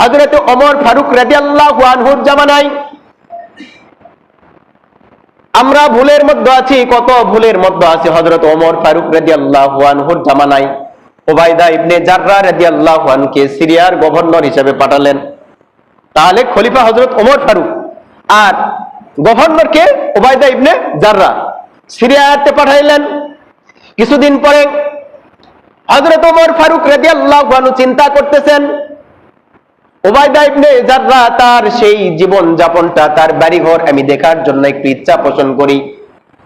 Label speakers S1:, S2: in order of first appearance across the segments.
S1: হজরত অমর ফারুক রাদিয়াল্লাহু আনহুর জামানায়। আমরা ভুলের মধ্যে আছি, কত ভুলের মধ্যে আছি হজরত ওমর ফারুক রাদিয়াল্লাহু আনহুর জামানায়। ওবায়দা ইবনে জাররা রাদিয়াল্লাহু আনহুকে সিরিয়ার গভর্নর হিসেবে পাঠালেন। তাহলে খলিফা হজরত ওমর ফারুক আর গভর্নরকে ওবায়দা ইবনে জাররা। সিরিয়াতে পাঠাইলেন। কিছুদিন পরে হজরত ওমর ফারুক রাদিয়াল্লাহু আনহু চিন্তা করতেছেন জাররা তার সেই জীবন যাপনটা তার বাড়িঘর আমি দেখার জন্য একটু ইচ্ছা পোষণ করি।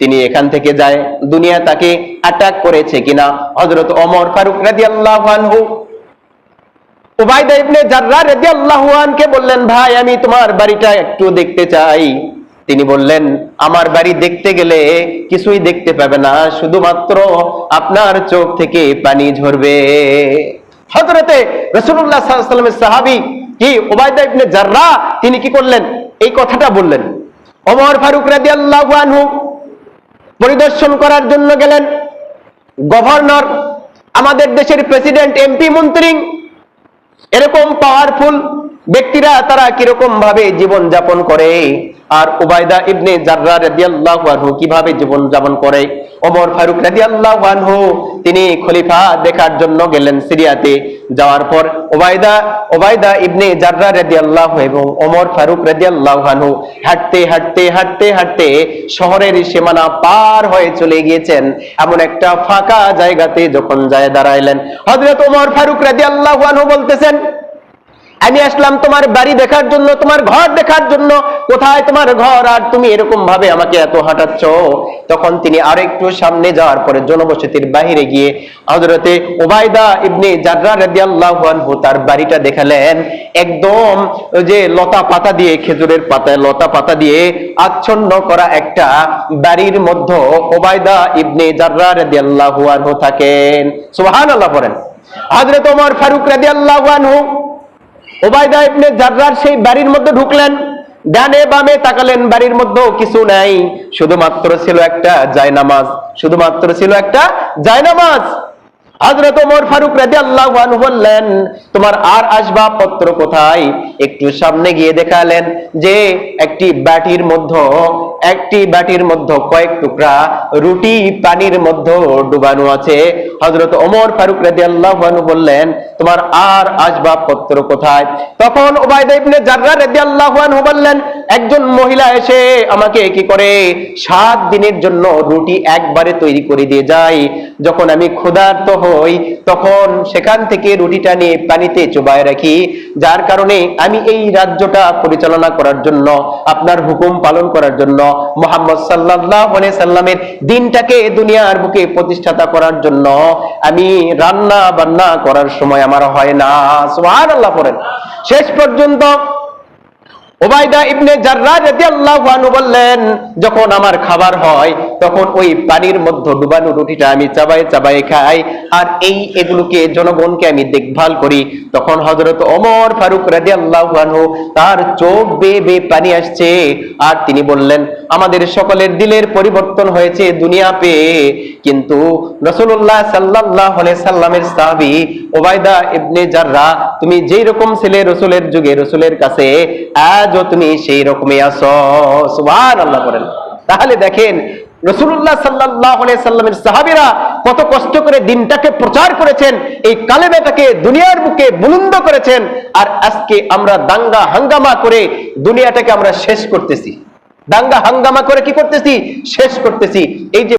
S1: তিনি এখান থেকে যায়, দুনিয়া তাকে অ্যাটাক করেছে কিনা, হযরত ওমর ফারুক রাদিয়াল্লাহু আনহু। ওবায়দা ইবনে জাররা রাদিয়াল্লাহু আনকে বললেন, ভাই, আমি তোমার বাড়িটা একটু দেখতে চাই। তিনি বললেন, আমার বাড়ি দেখতে গেলে কিছুই দেখতে পাবে না, শুধুমাত্র আপনার চোখ থেকে পানি ঝরবে। হযরতে রাসূলুল্লাহ সাল্লাল্লাহু আলাইহি সাহাবী কি ওবায়দা ইবনে জাররা, তিনি কি করলেন? এই কথাটা বললেন। ওমর ফারুক রাদিয়াল্লাহু আনহু পরিদর্শন করার জন্য গেলেন। গভর্নর, আমাদের দেশের প্রেসিডেন্ট, এমপি, মন্ত্রী, এরকম পাওয়ারফুল ব্যক্তিরা তারা কীরকম ভাবে জীবন যাপন করে? আর উবায়দা ইবনে জাররা রাদিয়াল্লাহু আনহু কীভাবে জীবন যাপন করে? ওমর ফারুক রাদিয়াল্লাহু আনহু, তিনি খলিফা দেখার জন্য গেলেন সিরিয়াতে। যাওয়ার পর ওবায়দা ওবায়দা ইবনে জাররা রাদিয়াল্লাহু এবং ওমর ফারুক রাদিয়াল্লাহু আনহু হাঁটতে হাঁটতে হাঁটতে হাঁটতে শহরের সীমানা পার হয়ে চলে গিয়েছেন। এমন একটা ফাঁকা জায়গাতে যখন যায় দাঁড়াইলেন, হযরত ওমর ফারুক রাদিয়াল্লাহু আনহু বলতেছেন আমি আসলাম তোমার বাড়ি দেখার জন্য, তোমার ঘর দেখার জন্য। কোথায় তোমার ঘর? আর তুমি এরকম ভাবে আমাকে এত হাঁটাচ্ছ? তখন তিনি আরেকটু সামনে যাওয়ার পরে জনবসতির বাহিরে গিয়ে হযরতে ওবায়দা ইবনে জাররা তার বাড়িটা দেখালেন। একদম যে লতা পাতা দিয়ে, খেজুরের পাতায় লতা পাতা দিয়ে আচ্ছন্ন করা একটা বাড়ির মধ্যে ওবায়দা ইবনে জাররা রাদিয়াল্লাহু আনহু থাকেন। সুবহানাল্লাহ পড়েন। হযরত ওমর ফারুক রাদিয়াল্লাহু আনহু ওবায়দা ইবনে জাররার সেই বাড়ির মধ্যে ঢুকলেন। ডানে বামে তাকালেন, বাড়ির কিছু নাই। শুধুমাত্র ছিল একটা জায়নামাজ, শুধুমাত্র ছিল একটা জায়নামাজ। ওমর ফারুক বললেন, তোমার আর আসবাবপত্র কোথায়? একটু সামনে গিয়ে দেখালেন যে, একটি বাটির মধ্যে একটি বাটির মধ্যে কয়েক টুকরা রুটি পানির মধ্যে ডুবানো আছে। হযরত ওমর ফারুক রাদিয়াল্লাহু আনহু বললেন, তোমার আর আসবাবপত্র কোথায়? তখন ওবায়দা ইবনে জাররা রাদিয়াল্লাহু আনহু বললেন, একজন মহিলা এসে আমাকে কি করে সাত দিনের জন্য রুটি একবারে তৈরি করে দিয়ে যায়। যখন আমি ক্ষুধার্ত হই, তখন সেখান থেকে রুটিটা নিয়ে পানিতে চুবায় রাখি। যার কারণে আমি এই রাজ্যটা পরিচালনা করার জন্য, আপনার হুকুম পালন করার জন্য মোহাম্মদ আলাইহি সাল্লামের দিনটাকে দুনিয়ার বুকে প্রতিষ্ঠাতা করার জন্য আমি রান্না বান্না করার সময় আমার হয় না, সুবহানাল্লাহ পড়েন। শেষ পর্যন্ত ওবায়দা ইবনে জাররা রাদিয়াল্লাহু আনহু বললেন, যখন আমার খাবার হয়, তখন ওই পানির মধ্যে ডুবানো রুটিটা আমি চাবাই চাবাই খাই আর এই এগুলোকে জনগণকে আমি দেখভাল করি। তখন হযরত ওমর ফারুক রাদিয়াল্লাহু আনহু তার চোখ বেয়ে বেয়ে পানি আসছে। আর তিনি বললেন, আমাদের সকলের দিলের পরিবর্তন হয়েছে দুনিয়া পেয়ে কিন্তু রাসূলুল্লাহ সাল্লাল্লাহু আলাইহি সাল্লামের সাহাবী ওবায়দা ইবনে জাররা, তুমি যেই রকম ছেলে রসুলের যুগে, রসুলের কাছে আজও তুমি সেই রকমই আছো। সুবহানাল্লাহ বলেন। তাহলে দেখেন রসুল্লাহ সাল্লাহ সাল্লামের সাহাবিরা কত কষ্ট করে দিনটাকে প্রচার করেছেন, এই কালেমাটাকে দুনিয়ার বুকে বুলন্দ করেছেন, আর আজকে আমরা দাঙ্গা হাঙ্গামা করে দুনিয়াটাকে আমরা শেষ করতেছি। দাঙ্গা হাঙ্গামা করে কি করতেছি? শেষ করতেছি। এই যে